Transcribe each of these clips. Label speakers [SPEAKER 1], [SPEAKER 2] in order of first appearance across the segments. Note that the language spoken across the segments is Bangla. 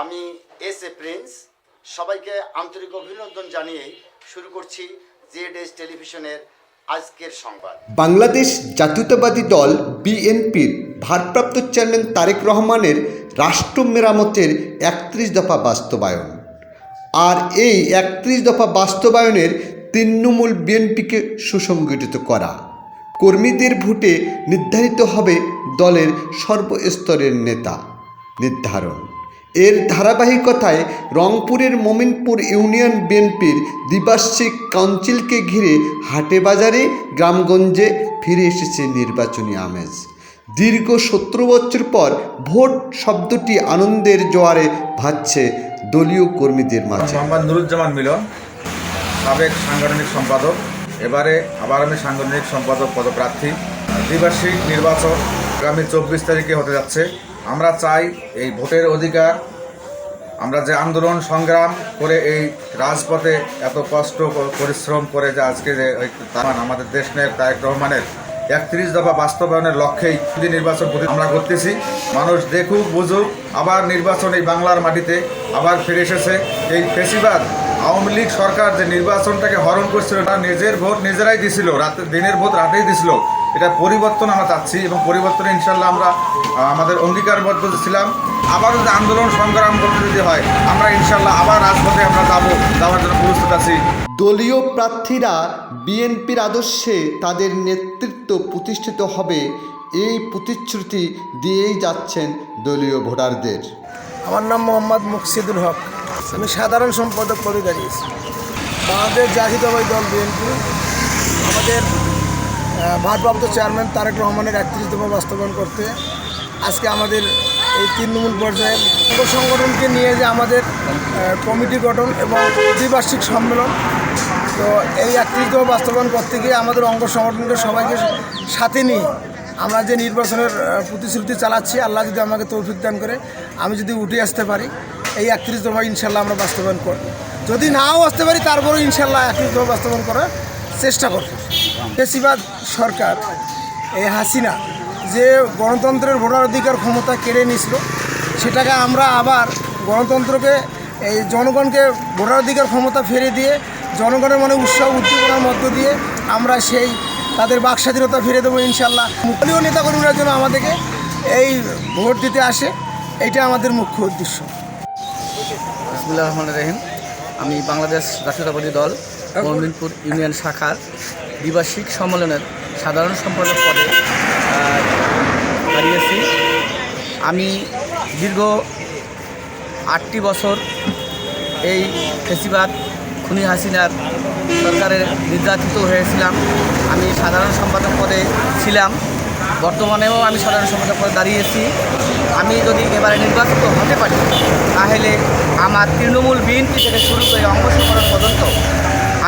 [SPEAKER 1] আমি এস এ প্রিন্স। সবাইকে আন্তরিক অভিনন্দন জানিয়ে শুরু করছি জেড এস টেলিভিশনের আজকের সংবাদ।
[SPEAKER 2] বাংলাদেশ জাতীয়তাবাদী দল বিএনপির ভারপ্রাপ্ত চেয়ারম্যান তারেক রহমানের রাষ্ট্র মেরামতের একত্রিশ দফা বাস্তবায়ন। আর এই একত্রিশ দফা বাস্তবায়নের তৃণমূল বিএনপিকে সুসংগঠিত করা। কর্মীদের ভোটে নির্ধারিত হবে দলের সর্বস্তরের নেতা। নির্ধারণ। এর ধারাবাহিকতায় রংপুরের মোমিনপুর ইউনিয়ন বিএনপির দ্বিবার্ষিক কাউন্সিলকে ঘিরে হাটে বাজারে গ্রামগঞ্জে ফিরে এসেছে নির্বাচনী আমেজ। দীর্ঘ সতেরো বছর পর ভোট শব্দটি আনন্দের জোয়ারে ভাসছে দলীয় কর্মীদের মাঝে।
[SPEAKER 3] মোহাম্মদ নুরুজ্জামান মিলন, সাবেক সাংগঠনিক সম্পাদক, এবারে আবার আমি সাংগঠনিক সম্পাদক পদপ্রার্থী। দ্বিবার্ষিক নির্বাচন আগামী চব্বিশ তারিখে হতে যাচ্ছে। আমরা চাই এই ভোটের অধিকার, আমরা যে আন্দোলন সংগ্রাম করে এই রাজপথে এত কষ্ট পরিশ্রম করে যে আজকে যে আমাদের দেশ নায়ক তারেক রহমানের একত্রিশ দফা বাস্তবায়নের লক্ষ্যেই যে নির্বাচন আমরা করতেছি। মানুষ দেখুক, বুঝুক, আবার নির্বাচন এই বাংলার মাটিতে আবার ফিরে এসেছে। এই ফেসিবাদ, আওয়ামী লীগ সরকার যে নির্বাচনটাকে হরণ করছিল, তারা নিজের ভোট নিজেরাই দিছিল, রাতে দিনের ভোট রাতেই দিছিল। এটা পরিবর্তন আমরা চাচ্ছি এবং পরিবর্তনে ইনশাল্লাহ আমরা আমাদের অঙ্গীকারবদ্ধ ছিলাম। আবার যদি আন্দোলন সংগ্রাম করতে যদি হয় আমরা ইনশাল্লাহ আবার রাজপথে আমরা যাব যাওয়ার জন্য প্রস্তুত আছি।
[SPEAKER 2] দলীয় প্রার্থীরা বিএনপির আদর্শে তাদের নেতৃত্ব প্রতিষ্ঠিত হবে এই প্রতিশ্রুতি দিয়েই যাচ্ছেন দলীয় ভোটারদের।
[SPEAKER 4] আমার নাম মোহাম্মদ মুকসিদুল হক। আমি সাধারণ সম্পাদক পদে দাঁড়িয়েছি। বাংলাদেশ জাতীয়তাবাদী দল বিএনপি। আমাদের ভারপ্রাপ্ত চেয়ারম্যান তারেক রহমানের একত্রিশ দফা বাস্তবায়ন করতে। আজকে আমাদের এই তৃণমূল পর্যায়ের অঙ্গ সংগঠনকে নিয়ে যে আমাদের কমিটি গঠন এবং দ্বিবার্ষিক সম্মেলন, তো এই একত্রিশ দফা বাস্তবায়ন করতে গিয়ে আমাদের অঙ্গ সংগঠনকে সবাইকে সাথে নিয়ে আমরা যে নির্বাচনের প্রতিশ্রুতি চালাচ্ছি, আল্লাহ যদি আমাকে তৌফিক দান করে, আমি যদি উঠে আসতে পারি, এই একত্রিশ দফা ইনশাল্লাহ আমরা বাস্তবায়ন করব। যদি নাও আসতে পারি, তারপরেও ইনশাল্লাহ একত্রিশ দফা বাস্তবায়ন করার চেষ্টা করব। বেশিরভাগ সরকার এই হাসিনা যে গণতন্ত্রের ভোটার অধিকার ক্ষমতা কেড়ে নিয়েছিল, সেটাকে আমরা আবার গণতন্ত্রকে, এই জনগণকে ভোটার অধিকার ক্ষমতা ফিরে দিয়ে, জনগণের মনে উৎসাহ উদ্দীপনার মধ্য দিয়ে আমরা সেই তাদের বাক স্বাধীনতা ফিরে দেবো ইনশাল্লাহ। দলীয় নেতাকর্মীরা যেন আমাদেরকে এই ভোট দিতে আসে, এটা আমাদের মুখ্য উদ্দেশ্য।
[SPEAKER 5] রহমান রহিম। আমি বাংলাদেশ জাতীয়তাবাদী দল মমিনপুর ইউনিয়ন শাখার দ্বিবার্ষিক সম্মেলনের সাধারণ সম্পাদক পদে দাঁড়িয়েছি। আমি দীর্ঘ আটটি বছর এই ফেসিবাদ খুনি হাসিনার সরকারের নির্যাতিত হয়েছিলাম। আমি সাধারণ সম্পাদক পদে ছিলাম। বর্তমানেও আমি সাধারণ সম্পাদক পদে দাঁড়িয়েছি। আমি যদি এবারে নির্বাচিত হতে পারি, তাহলে আমার তৃণমূল বিএনপি থেকে শুরু করে অঙ্গ সংগঠন পর্যন্ত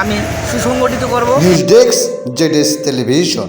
[SPEAKER 5] আমি সুসংগঠিত করব।
[SPEAKER 2] Desk television